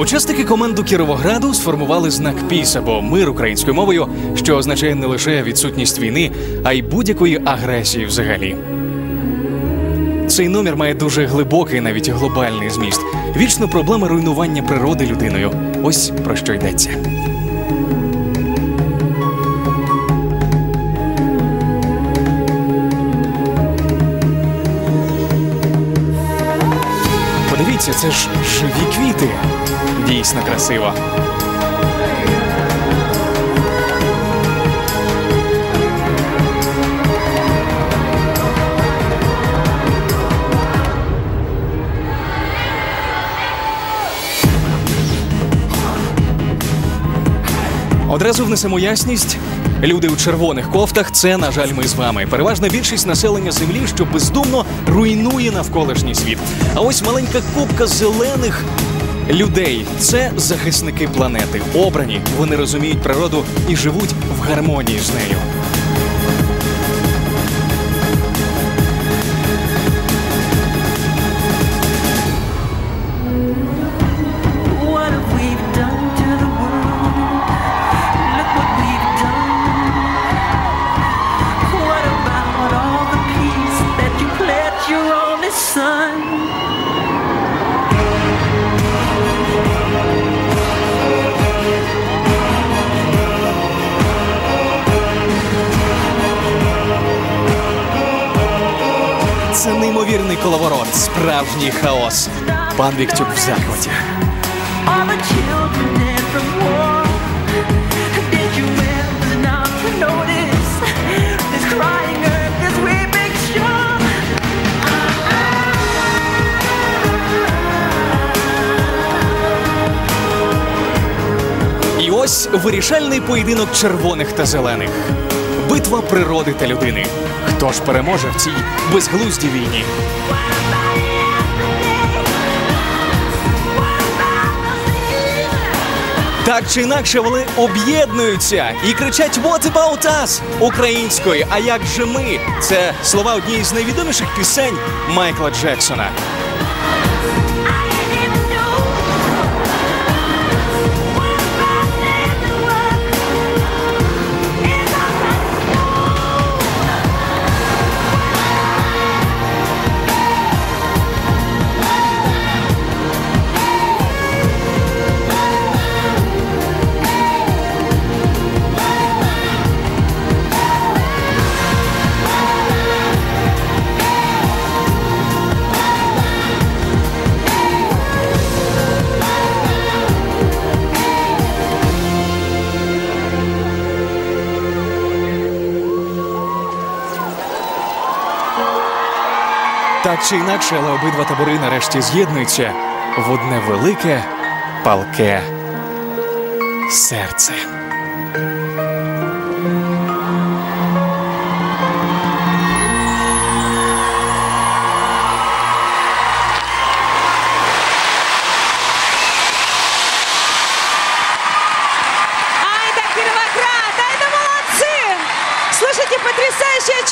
Учасники команду Кіровограду сформували знак Піс або мир українською мовою, що означає не лише відсутність війни, а й будь-якої агресії взагалі. Цей номер має дуже глибокий, навіть глобальний зміст. Вічна проблема руйнування природи людиною. Ось про що йдеться. Подивіться, це ж живі квіти. Дійсно красиво. Одразу внесемо ясність. Люди у червоних кофтах це, на жаль, ми з вами. Переважна більшість населення землі, що бездумно руйнує навколишній світ. А ось маленька купка зелених людей це захисники планети. Обрані. Вони розуміють природу і живуть в гармонії з нею. Your? Це неймовірний коловорот, справжній хаос. Пан Віктюк в захваті. Ось вирішальний поєдинок червоних та зелених. Битва природи та людини. Хто ж переможе в цій безглуздій війні? Так чи інакше вони об'єднуються і кричать «What about us?» українською. А як же ми? Це слова однієї з найвідоміших пісень Майкла Джексона. Так чи інакше, але обидва табори нарешті з'єднуються в одне велике палке серце. Слушайте, потрясающая